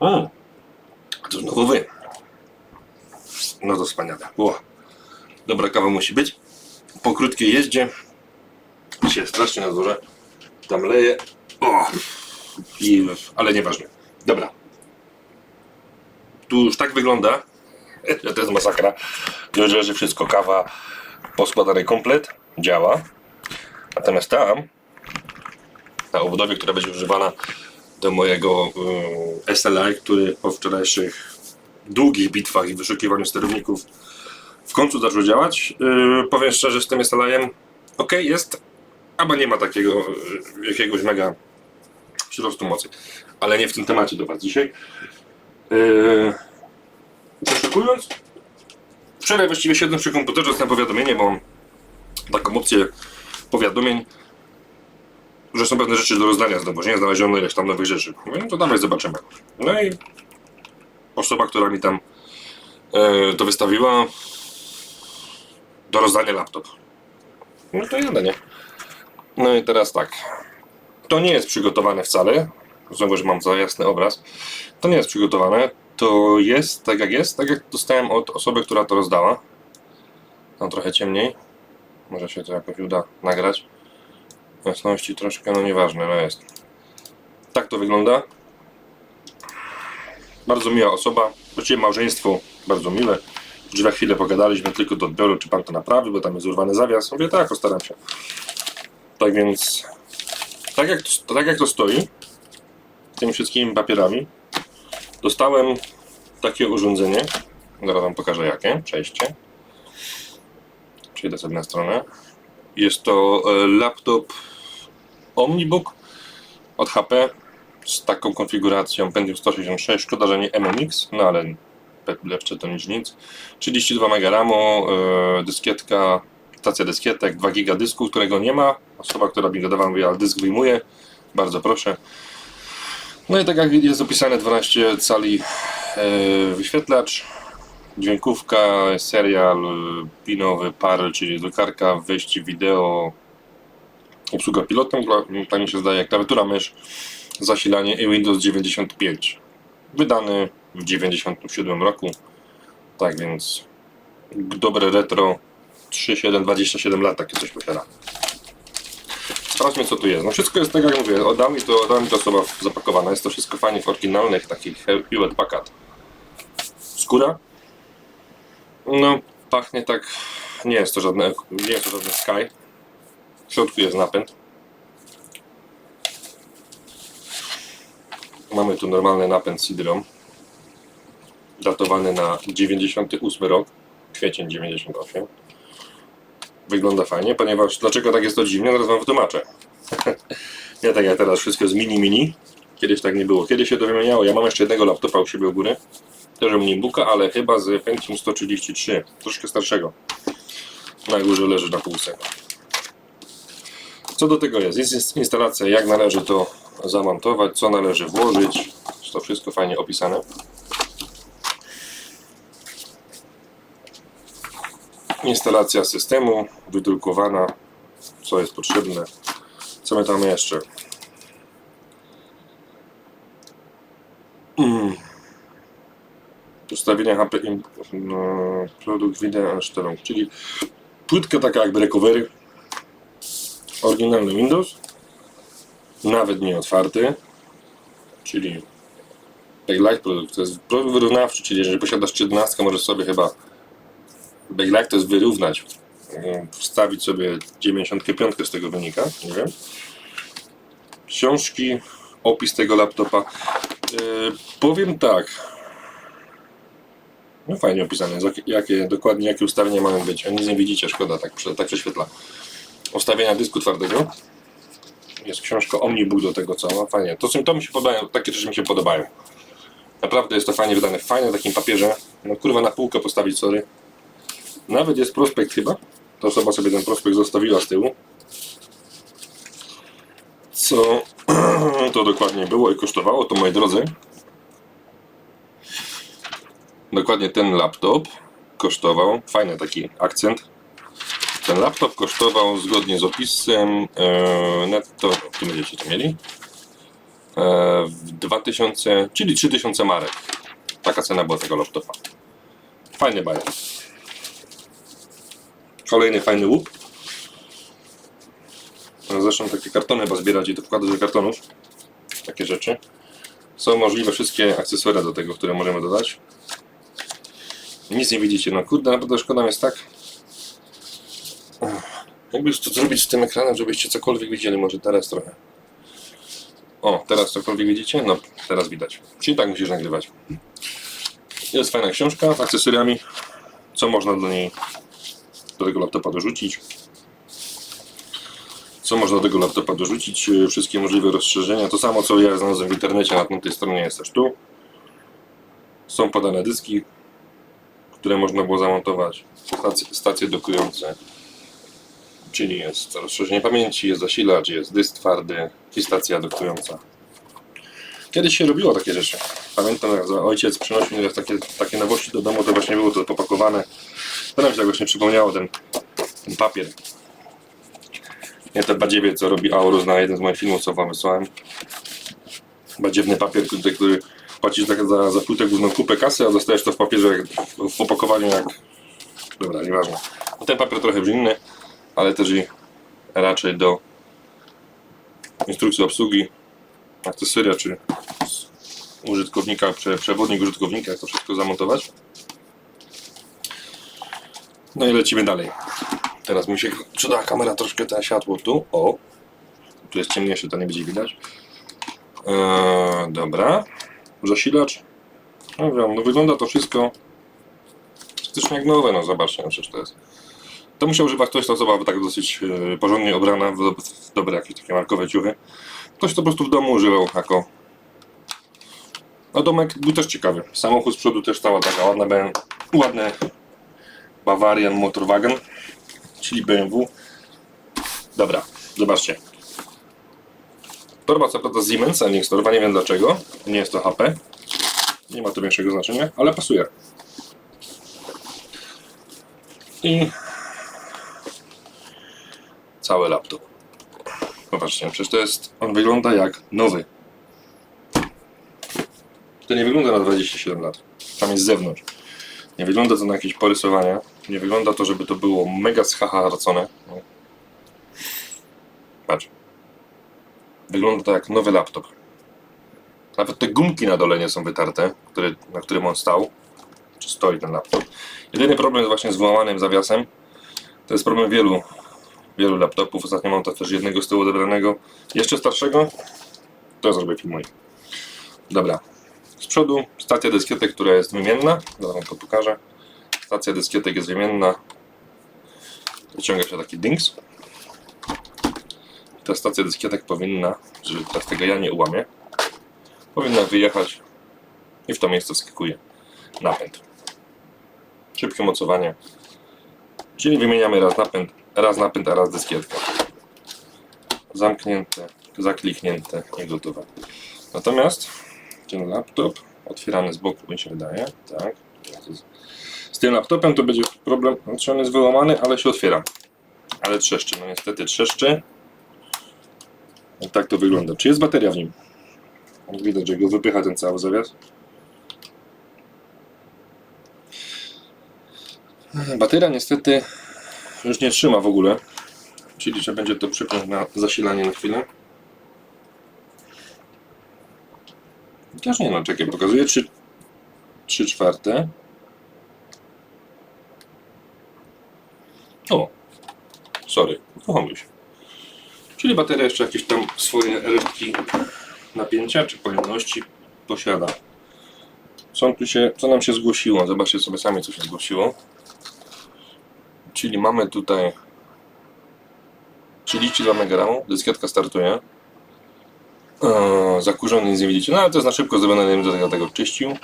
A to znowu wy. No to wspaniale. Ło. Dobra kawa musi być. Po krótkiej jeździe się strasznie na dworze. Tam leje. O! I, ale nieważne. Dobra. Tu już tak wygląda. To jest masakra. Już leży wszystko. Kawa poskładany komplet. Działa. Natomiast tam, na obudowie, która będzie używana do mojego y, SLI, który po wczorajszych długich bitwach i wyszukiwaniu sterowników w końcu zaczął działać. Yy, powiem szczerze, z tym SLI-em ok, jest, albo nie ma takiego y, jakiegoś mega przyrostu mocy. Ale nie w tym temacie do Was dzisiaj. Yy, przeszukując, wczoraj właściwie siedząc przy komputerze, dostałem powiadomienie, bo taką opcję powiadomień, że są pewne rzeczy do rozdania znowu, nie znaleziono ileś tam nowych rzeczy. No to dawaj zobaczymy. No i osoba, która mi tam e, to wystawiła, do rozdania laptop. No to jadę, nie? No i teraz tak. To nie jest przygotowane wcale. Znowu, że mam za jasny obraz. To nie jest przygotowane. To jest tak jak jest, tak jak dostałem od osoby, która to rozdała. Tam trochę ciemniej. Może się to jakoś uda nagrać. Jasności troszkę, no nieważne, no jest. Tak to wygląda. Bardzo miła osoba. Właściwie małżeństwo bardzo miłe. W drzwiach chwilę pogadaliśmy tylko do odbioru, czy pan to naprawi, bo tam jest urwany zawias. Mówię, tak, postaram się. Tak więc, tak jak to, tak jak to stoi, tymi wszystkimi papierami, dostałem takie urządzenie. Zaraz wam pokażę jakie. Przejście. Przejdę sobie na stronę. Jest to e, laptop Omnibook od HP z taką konfiguracją Pentium 166. Szkoda, że nie MMX, no ale lepsze to niż nic. 32 MB RAMu, dyskietka, stacja dyskietek, 2 GB dysku, którego nie ma. Osoba, która mi go dawała, mówi, ale dysk wyjmuje. Bardzo proszę. No i tak jak jest opisane 12 cali e, wyświetlacz, dźwiękówka, serial, e, pinowy, par, czyli drukarka, wejście wideo, obsługa pilotem, tak mi się zdaje, klawiatura, mysz, zasilanie i Windows 95. Wydany w 97 roku. Tak więc dobre retro 37, 27 lat takie coś posiada. Sprawdźmy co tu jest. No wszystko jest tak jak mówię, oddał mi to, oddała mi to osoba zapakowana. Jest to wszystko fajnie w oryginalnych takich Hewlett Packard. Skóra? No pachnie tak, nie jest to żadne, nie jest to żadne Sky. W środku jest napęd. Mamy tu normalny napęd CD-ROM. Datowany na 98 rok. Kwiecień 98. Wygląda fajnie, ponieważ dlaczego tak jest to dziwnie, zaraz wam wytłumaczę. nie tak jak teraz wszystko jest mini mini. Kiedyś tak nie było. Kiedyś się to wymieniało. Ja mam jeszcze jednego laptopa u siebie u góry. Też Omnibuka, ale chyba z Pentium 133. Troszkę starszego. Na górze leży na półce. Co do tego jest? Jest instalacja, jak należy to zamontować, co należy włożyć. To wszystko fajnie opisane. Instalacja systemu, wydrukowana, co jest potrzebne. Co my tam jeszcze? Mm. Ustawienia HP, no, produkt wideo H4, czyli płytka taka jakby recovery, oryginalny Windows, nawet nie otwarty, czyli Backlight produkt, to jest produkt wyrównawczy, czyli jeżeli posiadasz 13, możesz sobie chyba Backlight to jest wyrównać, mm, wstawić sobie 95 z tego wynika, nie wiem. Książki, opis tego laptopa. Yy, powiem tak. No fajnie opisane, jak- jakie, dokładnie jakie ustawienia mają być. A nic nie widzicie, szkoda, tak, tak prześwietla. Ustawienia dysku twardego. Jest książka Omnibook do tego. No, fajnie. To, to mi się podobają, takie rzeczy mi się podobają. Naprawdę jest to fajnie wydane, fajnie w takim papierze. No kurwa na półkę postawić, sorry. Nawet jest prospekt chyba. To osoba sobie ten prospekt zostawiła z tyłu. Co to dokładnie było i kosztowało, to moi drodzy. Dokładnie ten laptop kosztował, fajny taki akcent. Ten laptop kosztował zgodnie z opisem e, netto, tu będziecie to mieli. e, w 2000, czyli 3000 marek. Taka cena była tego laptopa. Fajny bajer. Kolejny fajny łup. No, Zresztą takie kartony chyba zbierać i to wkładać do kartonów. Takie rzeczy. Są możliwe wszystkie akcesoria do tego, które możemy dodać. Nic nie widzicie, no kurde, naprawdę szkoda jest tak. Jakby to zrobić z tym ekranem, żebyście cokolwiek widzieli, może teraz trochę. O, teraz cokolwiek widzicie? No, teraz widać. Czyli tak musisz nagrywać. Jest fajna książka z akcesoriami. Co można do niej, do tego laptopa dorzucić. Co można do tego laptopa dorzucić? e, Wszystkie możliwe rozszerzenia. To samo, co ja znalazłem w internecie, na tej stronie jest też tu. Są podane dyski, które można było zamontować. Stacje dokujące. Czyli jest rozszerzenie pamięci, jest zasilacz, jest dysk twardy i stacja dokująca. Kiedyś się robiło takie rzeczy. Pamiętam, jak ojciec przynosił mi takie, takie nowości do domu, to właśnie było to popakowane. Teraz mi się tak właśnie przypomniało ten, ten papier. Nie te badziewie, co robi Aurus na jeden z moich filmów, co wam wysłałem. Badziewny papier, który, który płacisz tak za, za płytę główną kupę kasy, a dostajesz to w papierze, jak, w opakowaniu jak... Dobra, nieważne. No ten papier trochę inny, ale też i raczej do instrukcji obsługi, akcesoria czy użytkownika, prze, przewodnik użytkownika, jak to wszystko zamontować. No i lecimy dalej. Teraz mi się przyda kamera troszkę ta światło tu. O! Tu jest ciemniejsze, to nie będzie widać. Eee, dobra. Zasilacz. No no wygląda to wszystko praktycznie jak nowe, no zobaczcie, przecież to jest. To musiał używać ktoś, ta osoba tak dosyć e, porządnie ubrana, w, dobre jakieś takie markowe ciuchy. Ktoś to po prostu w domu używał jako... No domek był też ciekawy. Samochód z przodu też stała taka ładna, BM, ładne Bavarian Motorwagen, czyli BMW. Dobra, zobaczcie. Torba co prawda z Siemens, a nie Storwa, nie wiem dlaczego. Nie jest to HP. Nie ma to większego znaczenia, ale pasuje. I cały laptop. Popatrzcie, przecież to jest, on wygląda jak nowy. To nie wygląda na 27 lat. Tam jest z zewnątrz. Nie wygląda to na jakieś porysowania. Nie wygląda to, żeby to było mega schaharcone. No. Patrz. Wygląda to jak nowy laptop. Nawet te gumki na dole nie są wytarte, który, na którym on stał. Czy stoi ten laptop. Jedyny problem jest właśnie z wyłamanym zawiasem. To jest problem wielu, wielu laptopów. Ostatnio mam też jednego z tyłu odebranego. Jeszcze starszego. To zrobię filmuję. Dobra. Z przodu stacja dyskietek, która jest wymienna. Zaraz wam to pokażę. Stacja dyskietek jest wymienna. Wyciąga się taki dings. Ta stacja dyskietek powinna, że teraz tego ja nie ułamię, powinna wyjechać i w to miejsce wskakuje napęd. Szybkie mocowanie. Czyli wymieniamy raz napęd, raz napęd, a raz dyskietkę. Zamknięte, zakliknięte i gotowe. Natomiast ten laptop otwierany z boku mi się wydaje, tak. Z tym laptopem to będzie problem, znaczy on jest wyłamany, ale się otwiera. Ale trzeszczy, no niestety trzeszczy. I tak to wygląda. Czy jest bateria w nim? Widać, że go wypycha ten cały zawias. Bateria niestety już nie trzyma w ogóle. Czyli, że będzie to przypiąć na zasilanie na chwilę. Chociaż nie no, czekaj, pokazuje 3, 3 czwarte. O, sorry, pomylił się. Czyli bateria jeszcze jakieś tam swoje resztki napięcia czy pojemności posiada. Co, tu się, co nam się zgłosiło? Zobaczcie sobie sami, co się zgłosiło. Czyli mamy tutaj 32 MB, dyskietka startuje. Eee, zakurzony nie widzicie, no ale to jest na szybko zrobione, nie będę tego, czyścił.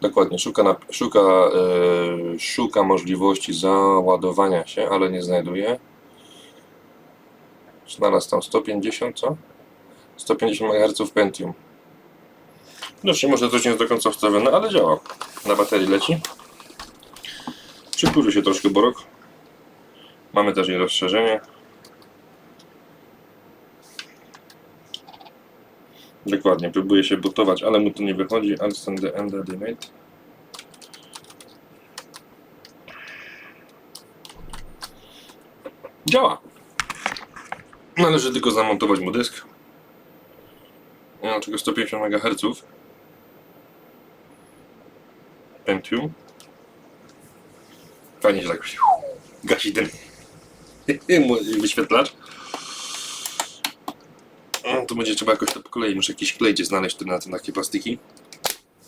Dokładnie, szuka, na, szuka, e, szuka możliwości załadowania się, ale nie znajduje. Znalazł tam 150, co? 150 MHz Pentium. No, czy może coś nie jest do końca wstawione, ale działa. Na baterii leci. Przykurzy się troszkę borok. Mamy też jej rozszerzenie. Dokładnie, próbuje się botować, ale mu to nie wychodzi. Understand the end made. Działa. Należy tylko zamontować mu dysk. Mam tylko 150 MHz. Pentium. Fajnie się tak gasi ten wyświetlacz. To będzie trzeba jakoś to po kolei. Muszę jakieś klejcie znaleźć na, na takie plastiki.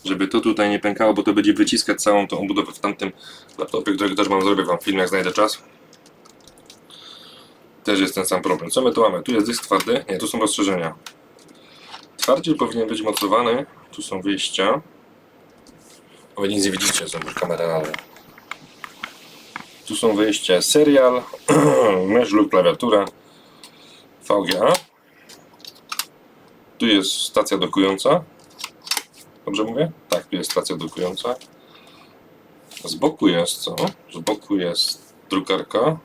Żeby to tutaj nie pękało, bo to będzie wyciskać całą tą obudowę w tamtym laptopie, którego też mam zrobię wam film, jak znajdę czas. Też jest ten sam problem. Co my tu mamy? Tu jest dysk twardy. Nie, tu są rozszerzenia. Twardziel powinien być mocowany. Tu są wyjścia. Wy nic nie widzicie, są kamerę na dół. Tu są wyjścia serial, mysz lub klawiatura, VGA. Tu jest stacja dokująca. Dobrze mówię? Tak, tu jest stacja dokująca. Z boku jest co? Z boku jest drukarka.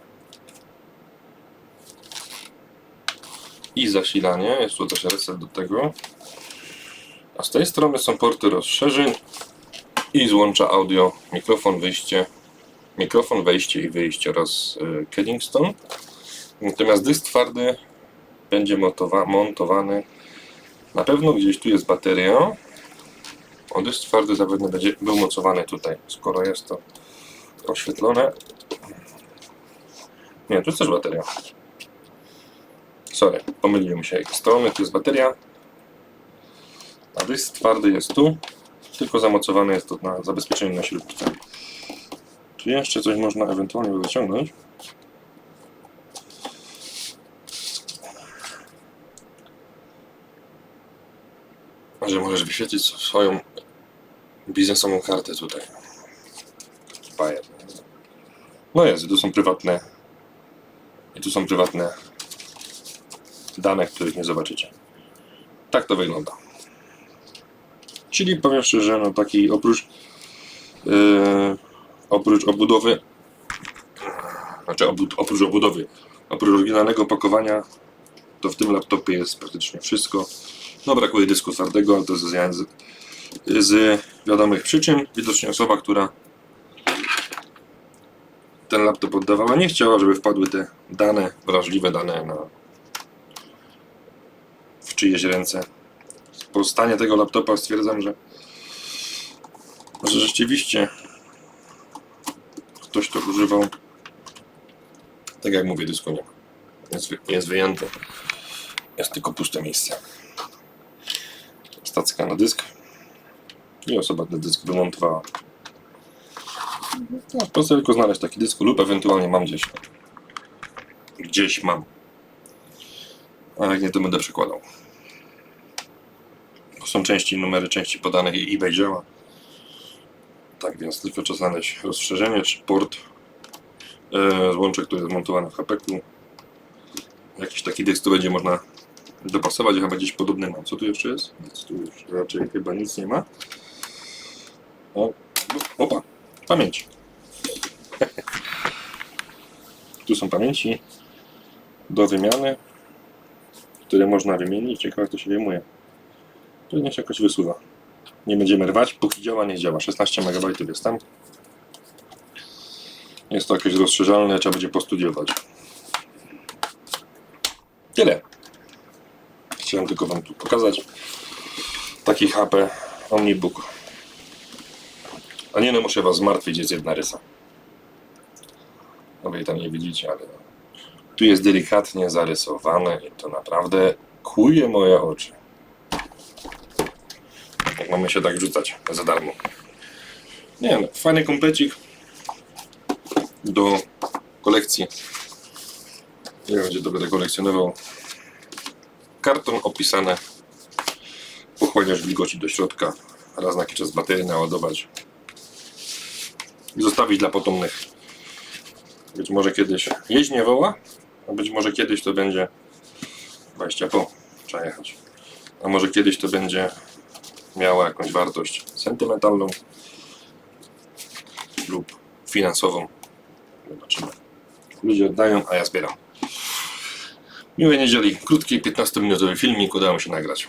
I zasilanie. Jest tu też reset do tego. A z tej strony są porty rozszerzeń i złącza audio, mikrofon, wyjście, mikrofon, wejście i wyjście oraz y, Kingston. Natomiast dysk twardy będzie montowa- montowany. Na pewno gdzieś tu jest bateria. O dysk twardy zapewne będzie był mocowany tutaj, skoro jest to oświetlone. Nie, tu jest też bateria. Sorry, pomyliłem się. Strony tu jest bateria. A dysk twardy jest tu. Tylko zamocowany jest to na zabezpieczenie na śrubce. Czy jeszcze coś można ewentualnie wyciągnąć? Może możesz wyświetlić swoją biznesową kartę tutaj. Bajer. No jest, tu są prywatne i tu są prywatne dane, których nie zobaczycie. Tak to wygląda. Czyli powiem szczerze, no taki oprócz yy, oprócz obudowy znaczy obud, oprócz obudowy oprócz oryginalnego opakowania to w tym laptopie jest praktycznie wszystko. No brakuje dysku twardego, ale to jest z, z wiadomych przyczyn. Widocznie osoba, która ten laptop oddawała, nie chciała, żeby wpadły te dane, wrażliwe dane na w czyjeś ręce. Po stanie tego laptopa stwierdzam, że, że rzeczywiście ktoś to używał. Tak jak mówię, dysku nie. Jest, jest wyjęty. Jest tylko puste miejsce. Stacka na dysk. I osoba ten dysk wymontowała. No, po prostu tylko znaleźć taki dysk lub ewentualnie mam gdzieś. Gdzieś mam. A jak nie, to będę przekładał. Są części, numery części podanych i eBay działa. Tak więc tylko trzeba znaleźć rozszerzenie czy port e, złącze, które jest zmontowane w HP-ku. Jakiś taki dysk tu będzie można dopasować, chyba gdzieś podobny mam. Co tu jeszcze jest? Nic tu już raczej chyba nic nie ma. O, opa, pamięć. tu są pamięci do wymiany, które można wymienić. Ciekawe jak to się wyjmuje. To niech się jakoś wysuwa. Nie będziemy rwać, póki działa, niech działa. 16 MB jest tam. Jest to jakieś rozszerzalne, trzeba będzie postudiować. Tyle. Chciałem tylko Wam tu pokazać. Taki HP Omnibook. A nie no, muszę Was zmartwić, jest jedna rysa. No wy tam nie widzicie, ale tu jest delikatnie zarysowane i to naprawdę kuje moje oczy. Jak mamy się tak rzucać za darmo. Nie no, fajny komplecik do kolekcji. Nie wiem, gdzie to będę kolekcjonował. Karton opisane. Pochłaniasz wilgoci do środka. Raz na jakiś czas baterię naładować. I zostawić dla potomnych. Być może kiedyś jeźdź nie woła, a być może kiedyś to będzie 20 po. Trzeba jechać. A może kiedyś to będzie miało jakąś wartość sentymentalną lub finansową. Zobaczymy. Ludzie oddają, a ja zbieram. Miłej niedzieli. Krótki, 15-minutowy filmik udało mi się nagrać.